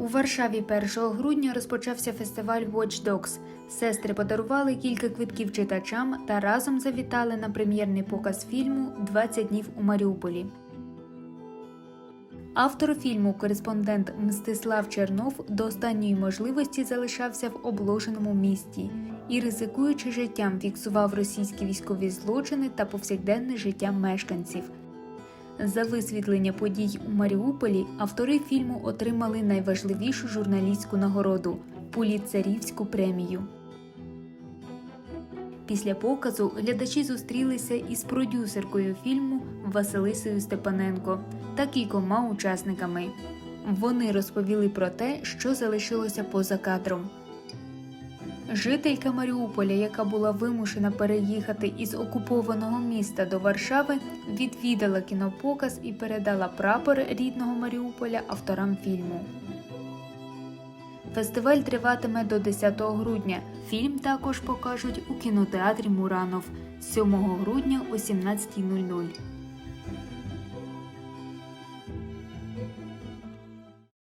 У Варшаві 1 грудня розпочався фестиваль Watch Dogs. Сестри подарували кілька квитків читачам та разом завітали на прем'єрний показ фільму «20 днів у Маріуполі. Автор фільму, кореспондент Мстислав Чернов, до останньої можливості залишався в обложеному місті і, ризикуючи життям, фіксував російські військові злочини та повсякденне життя мешканців. За висвітлення подій у Маріуполі автори фільму отримали найважливішу журналістську нагороду Пуліцарівську премію. Після показу глядачі зустрілися із продюсеркою фільму Василисою Степаненко та кількома учасниками. Вони розповіли про те, що залишилося поза кадром. Жителька Маріуполя, яка була вимушена переїхати із окупованого міста до Варшави, відвідала кінопоказ і передала прапор рідного Маріуполя авторам фільму. Фестиваль триватиме до 10 грудня. Фільм також покажуть у кінотеатрі Муранов 7 грудня о 17.00.